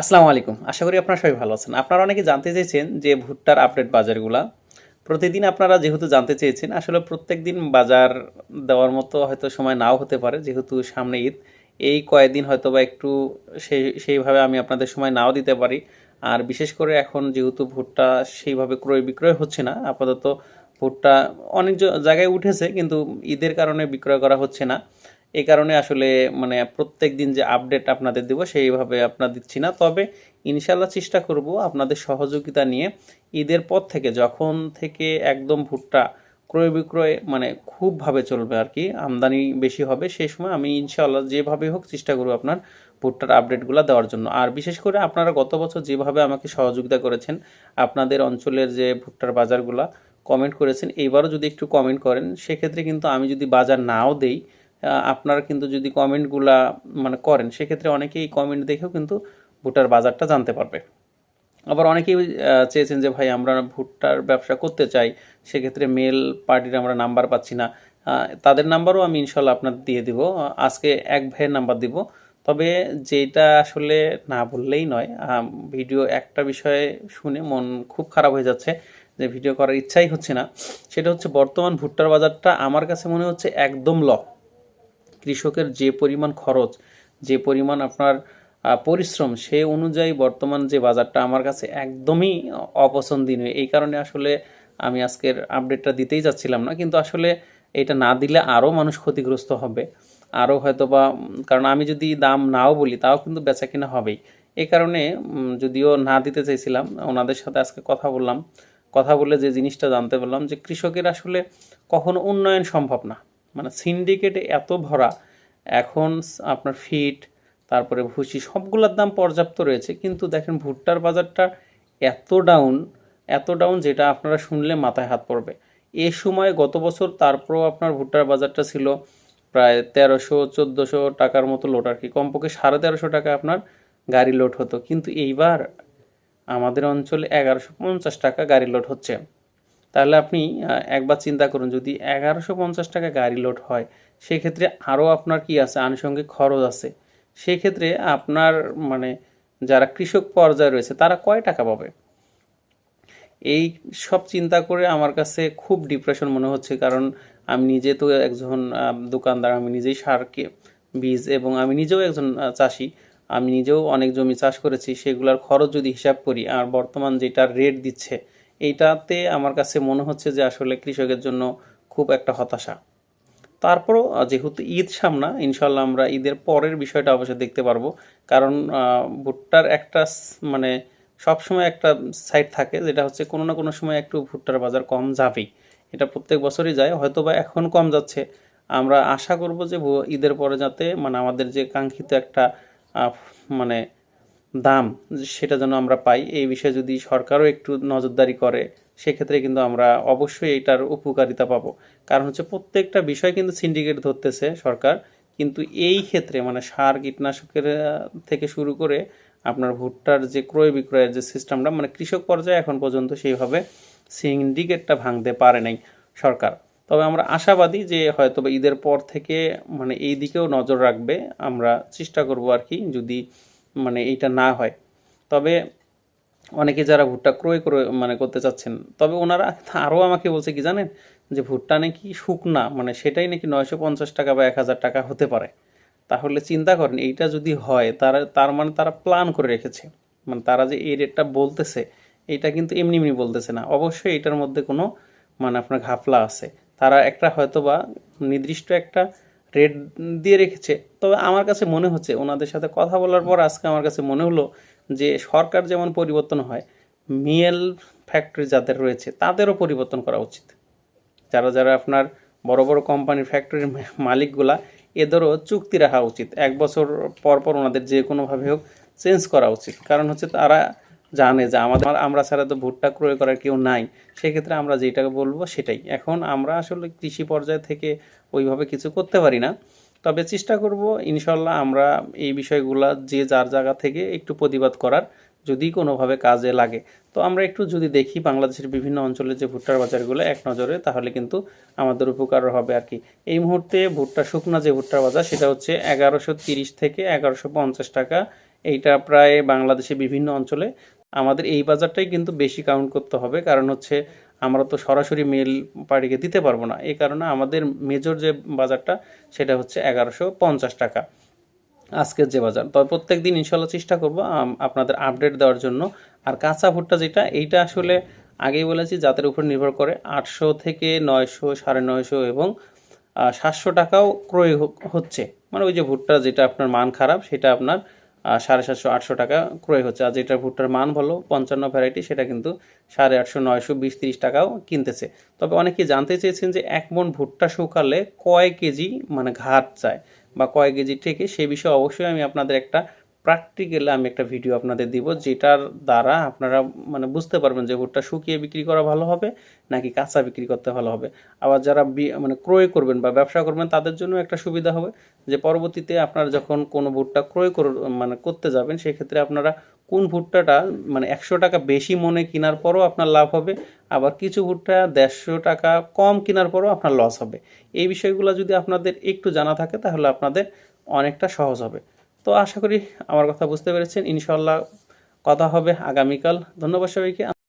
আসসালামু আলাইকুম। আশা করি আপনারা সবাই ভালো আছেন। আপনারা অনেকে জানতে চেয়েছেন যে ভুট্টার আপডেট বাজারগুলা। প্রতিদিন আপনারা যেহেতু জানতে চেয়েছেন, আসলে প্রত্যেক দিন বাজার দেওয়ার মতো হয়তো সময় নাও হতে পারে, যেহেতু সামনে ঈদ। এই কয়েকদিন হয়তো বা একটু সেই, সেইভাবে আমি আপনাদের সময় নাও দিতে পারি। আর বিশেষ করে এখন যেহেতু ভুট্টা সেইভাবে ক্রয় বিক্রয় হচ্ছে না, আপাতত ভুট্টা অনেক জায়গায় উঠেছে, কিন্তু ঈদের কারণে বিক্রয় করা হচ্ছে না। এই কারণে আসলে মানে প্রত্যেক দিন যে আপডেট আপনাদের দেবো, সেইভাবে আপনার দিচ্ছি না। তবে ইনশাল্লাহ চেষ্টা করব আপনাদের সহযোগিতা নিয়ে ঈদের পর থেকে যখন থেকে একদম ভুট্টা ক্রয় বিক্রয় মানে খুবভাবে চলবে আর কি, আমদানি বেশি হবে সেই সময় আমি ইনশাল্লাহ যেভাবে হোক চেষ্টা করব আপনার ভুট্টার আপডেটগুলো দেওয়ার জন্য। আর বিশেষ করে আপনারা গত বছর যেভাবে আমাকে সহযোগিতা করেছেন, আপনাদের অঞ্চলের যে ভুট্টার বাজারগুলা কমেন্ট করেছেন এইবারও যদি একটু কমেন্ট করেন, সেক্ষেত্রে কিন্তু আমি যদি বাজার নাও দেই আপনারা কিন্তু যদি কমেন্টগুলা মানে করেন, সেক্ষেত্রে অনেকেই কমেন্ট দেখেও কিন্তু ভুট্টার বাজারটা জানতে পারবে। আবার অনেকেই চেয়েছেন যে, ভাই, আমরা ভুট্টার ব্যবসা করতে চাই, সেক্ষেত্রে মেল পার্টির আমরা নাম্বার পাচ্ছি না। তাদের নাম্বারও আমি ইনশাল্লাহ আপনার দিয়ে দিব। আজকে এক ভাইয়ের নাম্বার দিব। তবে যেটা আসলে না বললেই নয় ভিডিও একটা বিষয়ে শুনে মন খুব খারাপ হয়ে যাচ্ছে যে ভিডিও করার ইচ্ছাই হচ্ছে না। সেটা হচ্ছে বর্তমান ভুট্টার বাজারটা আমার কাছে মনে হচ্ছে একদম ল কৃষকের যে পরিমাণ খরচ, যে পরিমাণ আপনার পরিশ্রম, সে অনুযায়ী বর্তমান যে বাজারটা আমার কাছে একদমই অপছন্দনীয়। এই কারণে আসলে আমি আজকের আপডেটটা দিতেই যাচ্ছিলাম না। কিন্তু আসলে এটা না দিলে আরও মানুষ ক্ষতিগ্রস্ত হবে। আরও হয়তো বা কারণ আমি যদি দাম নাও বলি, তাও কিন্তু বেচা কিনা হবেই। এই কারণে যদিও না দিতে চাইছিলাম, ওনাদের সাথে আজকে কথা বললাম। কথা বলে যে জিনিসটা জানতে পারলাম যে কৃষকের আসলে কখনো উন্নয়ন সম্ভব না। মানে সিন্ডিকেটে এত ভরা, এখন আপনার ফিট তারপরে ভুসি, সবগুলোর দাম পর্যাপ্ত রয়েছে। কিন্তু দেখেন ভুট্টার বাজারটা এত ডাউন এত ডাউন যেটা আপনারা শুনলে মাথায় হাত পড়বে। এ সময় গত বছর তারপরও আপনার ভুট্টার বাজারটা ছিল প্রায় তেরোশো, চোদ্দোশো টাকার মতো লোড আর কি। কমপক্ষে সাড়ে তেরোশো টাকা আপনার গাড়ি লোড হতো। কিন্তু এইবার আমাদের অঞ্চলে এগারোশো পঞ্চাশ টাকা গাড়ি লোড হচ্ছে। তাহলে আপনি একবার চিন্তা করুন, যদি এগারোশো পঞ্চাশ টাকা গাড়ি লোড হয়, সেক্ষেত্রে আরও আপনার কি আছে? আনুষঙ্গিক খরচ আছে। সেক্ষেত্রে আপনার মানে যারা কৃষক পর্যায়ে রয়েছে, তারা কয় টাকা পাবে? এই সব চিন্তা করে আমার কাছে খুব ডিপ্রেশন মনে হচ্ছে, কারণ আমি নিজে তো একজন দোকানদার, আমি নিজেই সারকে বীজ, এবং আমি নিজেও একজন চাষি। আমি নিজেও অনেক জমি চাষ করেছি, সেগুলোর খরচ যদি হিসাব করি, আর বর্তমান যেটা রেট দিচ্ছে এইটাতে আমার কাছে মনে হচ্ছে যে আসলে কৃষকের জন্য খুব একটা হতাশা। তারপরও যেহেতু ঈদ সামনা ইনশাল্লাহ আমরা ঈদের পরের বিষয়টা অবশ্যই দেখতে পারব। কারণ ভুট্টার একটা মানে সবসময় একটা সাইড থাকে, যেটা হচ্ছে কোনো না কোনো সময় একটু ভুট্টার বাজার কম যাবেই। এটা প্রত্যেক বছরই যায় হয়তো বা এখন কম যাচ্ছে। আমরা আশা করব যে ঈদের পরে যাতে মানে আমাদের যে কাঙ্ক্ষিত একটা মানে দাম সেটা যেন আমরা পাই, এই বিষয়ে যদি সরকারও একটু নজরদারি করে, সেক্ষেত্রে কিন্তু আমরা অবশ্যই এটার উপকারিতা পাবো। কারণ হচ্ছে প্রত্যেকটা বিষয় কিন্তু সিন্ডিকেট ধরতেছে সরকার, কিন্তু এই ক্ষেত্রে মানে সার কীটনাশকের থেকে শুরু করে আপনার ভুট্টার যে ক্রয় বিক্রয়ের যে সিস্টেমটা মানে কৃষক পর্যায়ে এখন পর্যন্ত সেইভাবে সিন্ডিকেটটা ভাঙতে পারে নাই সরকার। তবে আমরা আশাবাদী যে হয়তো ঈদের পর থেকে মানে এই দিকেও নজর রাখবে, আমরা চেষ্টা করব আর কি যদি মানে এইটা না হয়। তবে অনেকে যারা ভুট্টা ক্রয় করে মানে করতে চাচ্ছেন, তবে ওনারা আরও আমাকে বলছে কি জানেন? যে ভুট্টা নাকি শুকনা মানে সেটাই নাকি নয়শো পঞ্চাশ টাকা বা এক হাজার টাকা হতে পারে। তাহলে চিন্তা করেন, এইটা যদি হয়, তারা, তার মানে তারা প্ল্যান করে রেখেছে। মানে তারা যে এই রেটটা বলতেছে, এইটা কিন্তু এমনি এমনি বলতেছে না। অবশ্যই এটার মধ্যে কোনো মানে আপনার ঘাপলা আছে। তারা একটা হয়তো বা নির্দিষ্ট একটা রেট দিয়ে রেখেছে। তবে আমার কাছে মনে হচ্ছে ওনাদের সাথে কথা বলার পর আজকে আমার কাছে মনে হলো যে সরকার যেমন পরিবর্তন হয়, মিয়েল ফ্যাক্টরি যাদের রয়েছে তাদেরও পরিবর্তন করা উচিত। যারা যারা আপনার বড় বড় কোম্পানির ফ্যাক্টরির মালিকগুলা, এদেরও চুক্তি রাখা উচিত। এক বছর পর পর ওনাদের যে কোনোভাবে হোক চেঞ্জ করা উচিত। কারণ হচ্ছে তারা জানে যে আমাদের আমরা ছাড়া তো ভুট্টা ক্রয় করার কেউ নাই, সেক্ষেত্রে আমরা যেটা বলব সেটাই। এখন আমরা আসলে কৃষি পর্যায় থেকে ওইভাবে কিছু করতে পারি না। তবে চেষ্টা করব, ইনশাল্লাহ আমরা এই বিষয়গুলা যে যার জায়গা থেকে একটু প্রতিবাদ করার, যদি কোনোভাবে কাজে লাগে। তো আমরা একটু যদি দেখি বাংলাদেশের বিভিন্ন অঞ্চলের যে ভুট্টার বাজারগুলো এক নজরে, তাহলে কিন্তু আমাদের উপকার হবে আর কি। এই মুহূর্তে ভুট্টা শুকনা যে ভুট্টার বাজার, সেটা হচ্ছে এগারোশো তিরিশ থেকে এগারোশো পঞ্চাশ টাকা। এইটা প্রায় বাংলাদেশে বিভিন্ন অঞ্চলে আমাদের এই বাজারটাই কিন্তু বেশি কাউন্ট করতে হবে। কারণ হচ্ছে আমরা তো সরাসরি মেল পার্টিকে দিতে পারব না। এই কারণে আমাদের মেজর যে বাজারটা, সেটা হচ্ছে এগারোশো পঞ্চাশ টাকা। আজকের যে বাজার, তবে প্রত্যেক দিন ইনশাল্লাহ চেষ্টা করব আপনাদের আপডেট দেওয়ার জন্য। আর কাঁচা ভুট্টা যেটা, এইটা আসলে আগেই বলেছি, জাতের উপর নির্ভর করে আটশো থেকে নয়শো, সাড়ে নয়শো এবং সাতশো টাকাও ক্রয় হচ্ছে। মানে ওই যে ভুট্টা যেটা আপনার মান খারাপ, সেটা আপনার সাড়ে সাতশো, আটশো টাকা ক্রয় হচ্ছে। আর যেটা ভুট্টার মান ভালো পঞ্চান্ন ভ্যারাইটি সেটা কিন্তু সাড়ে আটশো, নয়শো, বিশ, তিরিশ টাকাও কিনতেছে। তবে অনেকে জানতে চেয়েছেন যে এক মন ভুট্টা শুকালে কয় কেজি মানে ঘাট চায় বা কয় কেজি থেকে সে বিষয়ে অবশ্যই আমি আপনাদের একটা প্র্যাকটিক্যালে আমি একটা ভিডিও আপনাদের দিব, যেটার দ্বারা আপনারা মানে বুঝতে পারবেন যে ভুট্টা শুকিয়ে বিক্রি করা ভালো হবে, নাকি কাঁচা বিক্রি করতে ভালো হবে। আবার যারা মানে ক্রয় করবেন বা ব্যবসা করবেন, তাদের জন্য একটা সুবিধা হবে যে পরবর্তীতে আপনারা যখন কোনো ভুট্টা ক্রয় কর মানে করতে যাবেন, সেক্ষেত্রে আপনারা কোন ভুট্টাটা মানে একশো টাকা বেশি মনে কেনার পরও আপনার লাভ হবে, আবার কিছু ভুট্টা দেড়শো টাকা কম কেনার পরও আপনার লস হবে। এই বিষয়গুলো যদি আপনাদের একটু জানা থাকে, তাহলে আপনাদের অনেকটা সহজ হবে। তো আশা করি আমার কথা বুঝতে পেরেছেন। ইনশাল্লাহ কথা হবে আগামীকাল। ধন্যবাদ সবাইকে।